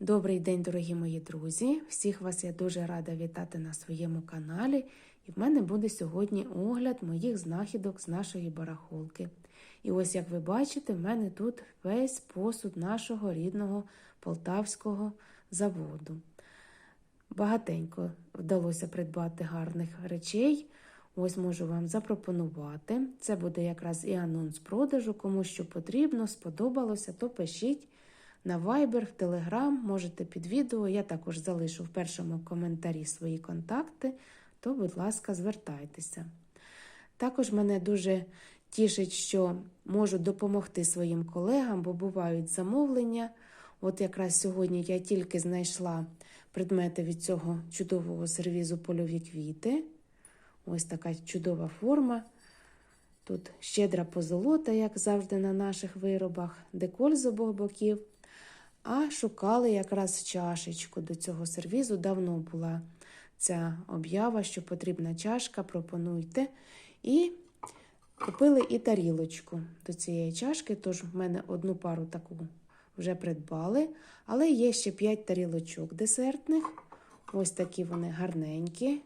Добрий день, дорогі мої друзі! Всіх вас я дуже рада вітати на своєму каналі. І в мене буде сьогодні огляд моїх знахідок з нашої барахолки. І ось, як ви бачите, в мене тут весь посуд нашого рідного полтавського заводу. Багатенько вдалося придбати гарних речей. Ось можу вам запропонувати. Це буде якраз і анонс продажу. Кому що потрібно, сподобалося, то пишіть на Viber, в Telegram, можете під відео. Я також залишу в першому коментарі свої контакти, то, будь ласка, звертайтеся. Також мене дуже тішить, що можу допомогти своїм колегам, бо бувають замовлення. От якраз сьогодні я тільки знайшла предмети від цього чудового сервізу польові квіти. Ось така чудова форма. Тут щедра позолота, як завжди, на наших виробах, деколь з обох боків. А шукали якраз чашечку до цього сервізу. Давно була ця об'ява, що потрібна чашка, пропонуйте. І купили і тарілочку до цієї чашки, тож в мене одну пару таку вже придбали. Але є ще 5 тарілочок десертних. Ось такі вони гарненькі,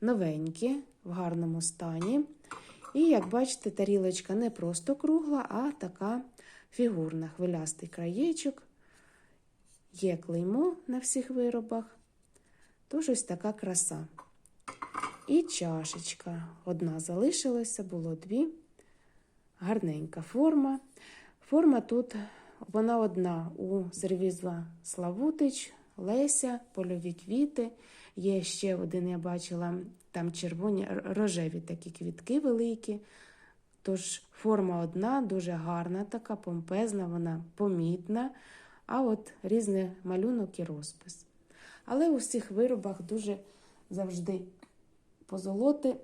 новенькі, в гарному стані. І, як бачите, тарілочка не просто кругла, а така фігурна, хвилястий краєчок. Є клеймо на всіх виробах. Тож ось така краса. І чашечка. Одна залишилася, було дві. Гарненька форма. Форма тут вона одна у сервіза Славутич, Леся, польові квіти. Є ще один, я бачила, там червоні рожеві такі квітки великі. Тож форма одна, дуже гарна, така помпезна, вона помітна. А от різний малюнок і розпис. Але у всіх виробах дуже завжди позолоти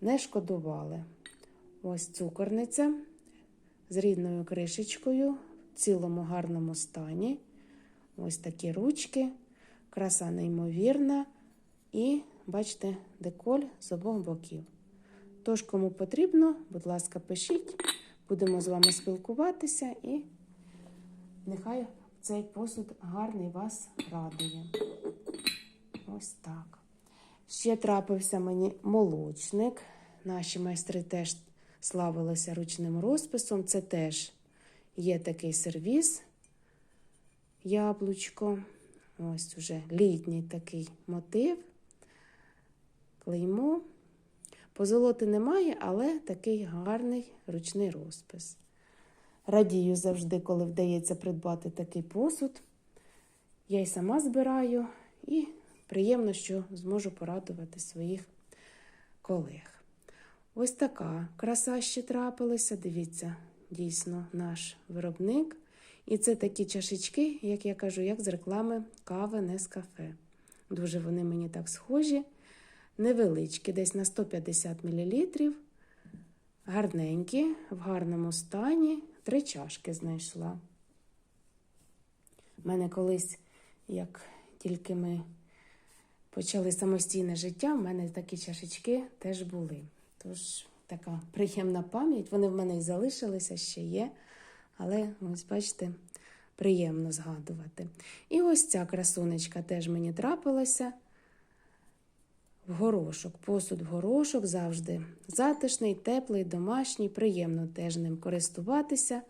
не шкодували. Ось цукорниця з рідною кришечкою в цілому гарному стані. Ось такі ручки, краса неймовірна. І, бачите, деколь з обох боків. Тож, кому потрібно, будь ласка, пишіть, будемо з вами спілкуватися і нехай цей посуд гарний вас радує. Ось так. Ще трапився мені молочник. Наші майстри теж славилися ручним розписом. Це теж є такий сервіс, яблучко. Ось уже літній такий мотив, клеймо. Позолоти немає, але такий гарний ручний розпис. Радію завжди, коли вдається придбати такий посуд. Я й сама збираю, і приємно, що зможу порадувати своїх колег. Ось така краса ще трапилася. Дивіться, дійсно, наш виробник. І це такі чашечки, як я кажу, як з реклами кави не з кафе. Дуже вони мені так схожі, невеличкі, десь на 150 мл. Гарненькі, в гарному стані. Три чашки знайшла. У мене колись, як тільки ми почали самостійне життя, в мене такі чашечки теж були. Тож, така приємна пам'ять. Вони в мене і залишилися, ще є. Але, ось, бачите, приємно згадувати. І ось ця красунечка теж мені трапилася. В горошок, посуд в горошок завжди затишний, теплий, домашній, приємно теж ним користуватися.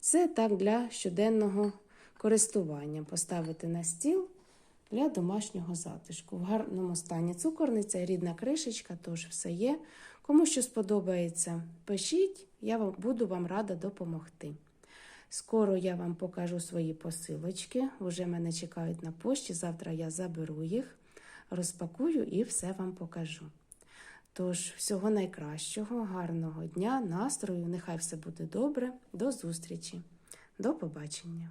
Це так для щоденного користування. Поставити на стіл для домашнього затишку. В гарному стані цукорниця, рідна кришечка, тож все є. Кому що сподобається, пишіть, я буду вам рада допомогти. Скоро я вам покажу свої посилочки. Уже мене чекають на пошті. Завтра я заберу їх розпакую і все вам покажу. Тож, всього найкращого, гарного дня, настрою, нехай все буде добре. До зустрічі, до побачення!